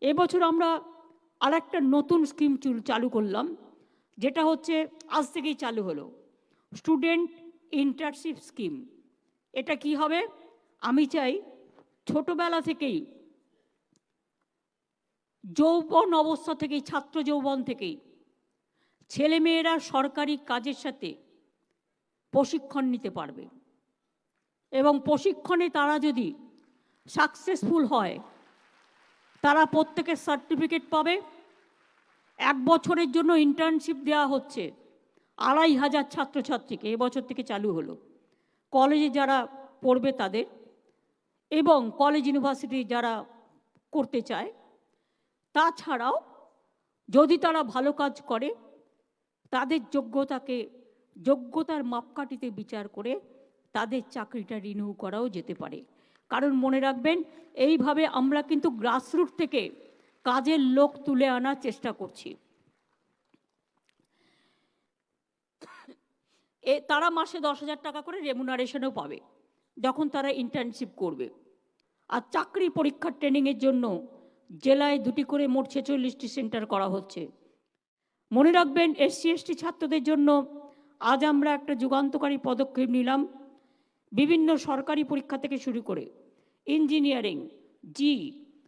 এবছর আমরা আর একটা নতুন স্কিম চালু করলাম, যেটা হচ্ছে আজ থেকেই চালু হলো। Student internship scheme. এটা কি হবে? আমি চাই ছোটবেলা থেকেই, যৌবন অবস্থা থেকেই, ছাত্র যৌবন থেকেই, ছেলেমেয়েরা সরকারি কাজের সাথে প্রশিক্ষণ নিতে পারবে। এবং প্রশিক্ষণে তারা যদি সাকসেসফুল হয় তারা প্রত্যেকের সার্টিফিকেট পাবে। এক বছরের জন্য ইন্টার্নশিপ দেওয়া হচ্ছে। আড়াই হাজার ছাত্রছাত্রীকে এবছর থেকে চালু হলো। কলেজে যারা পড়বে তাদের এবং কলেজ ইউনিভার্সিটি যারা করতে চায়, তাছাড়াও যদি তারা ভালো কাজ করে, তাদের যোগ্যতাকে, যোগ্যতার মাপকাঠিতে বিচার করে তাদের চাকরিটা রিনিউ করাও যেতে পারে। কারণ মনে রাখবেন, এইভাবে আমরা কিন্তু গ্রাসরুট থেকে কাজের লোক তুলে আনার চেষ্টা করছি। এ, তারা মাসে দশ হাজার টাকা করে রেমুনারেশনও পাবে, যখন তারা ইন্টার্নশিপ করবে। আর চাকরি পরীক্ষার ট্রেনিংয়ের জন্য জেলায় দুটি করে মোট ছেচল্লিশটি সেন্টার করা হচ্ছে। মনে রাখবেন এসসি এসটি ছাত্রদের জন্য আজ আমরা একটা যুগান্তকারী পদক্ষেপ নিলাম। বিভিন্ন সরকারি পরীক্ষা থেকে শুরু করে ইঞ্জিনিয়ারিং জি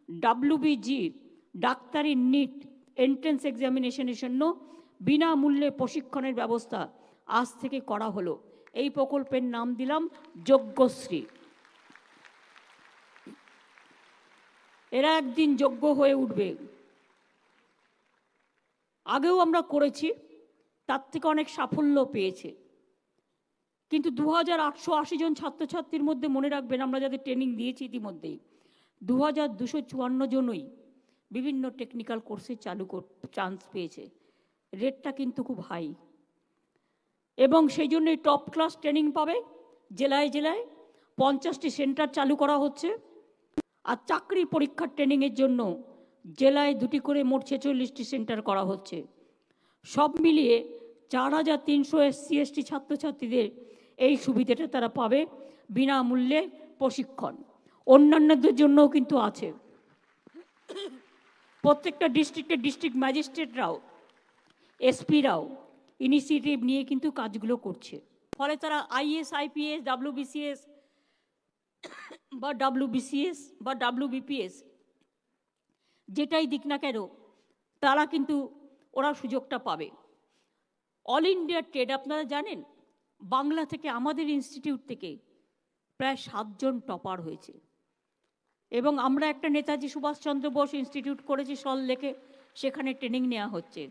ডাব্লিউবিজি ডাক্তারি নিট এন্ট্রেন্স এক্সামিনেশনের জন্য বিনামূল্যে প্রশিক্ষণের ব্যবস্থা আজ থেকে করা হলো। এই প্রকল্পের নাম দিলাম যজ্ঞশ্রী। এরা একদিন যোগ্য হয়ে উঠবে। আগেও আমরা করেছি, তার থেকে অনেক সাফল্য পেয়েছে। কিন্তু দু হাজার আটশো আশি জন ছাত্রছাত্রীর মধ্যে মনে রাখবেন, আমরা যাদের ট্রেনিং দিয়েছি ইতিমধ্যেই দু হাজার দুশো চুয়ান্ন জনই বিভিন্ন টেকনিক্যাল কোর্সে চালু চান্স পেয়েছে। রেটটা কিন্তু খুব হাই এবং সেই জন্যই টপ ক্লাস ট্রেনিং পাবে, জেলায় জেলায় পঞ্চাশটি সেন্টার চালু করা হচ্ছে। আর চাকরি পরীক্ষার ট্রেনিংয়ের জন্য জেলায় দুটি করে মোট ছেচল্লিশটি সেন্টার করা হচ্ছে। সব মিলিয়ে চার হাজার তিনশো এসসি এসটি ছাত্রছাত্রীদের এই সুবিধাটা তারা পাবে বিনামূল্যে প্রশিক্ষণ। অন্যান্যদের জন্যও কিন্তু আছে। প্রত্যেকটা ডিস্ট্রিক্টের ডিস্ট্রিক্ট ম্যাজিস্ট্রেটরাও এসপিরাও ইনিশিয়েটিভ নিয়ে কিন্তু কাজগুলো করছে। ফলে তারা আইএস আইপিএস ডাব্লিউবিসিএস বা ডাব্লিউবিসিএস বা ডাব্লিউবিপিএস যেটাই দিক না কেন, তারা কিন্তু ওরা সুযোগটা পাবে। অল ইন্ডিয়া ট্রেড আপনারা জানেন বাংলা থেকে আমাদের ইনস্টিটিউট থেকে প্রায় সাতজন টপার হয়েছে। এবং আমরা একটা নেতাজি সুভাষচন্দ্র বোস ইনস্টিটিউট করেছি সল লেকে, সেখানে ট্রেনিং নেওয়া হচ্ছে।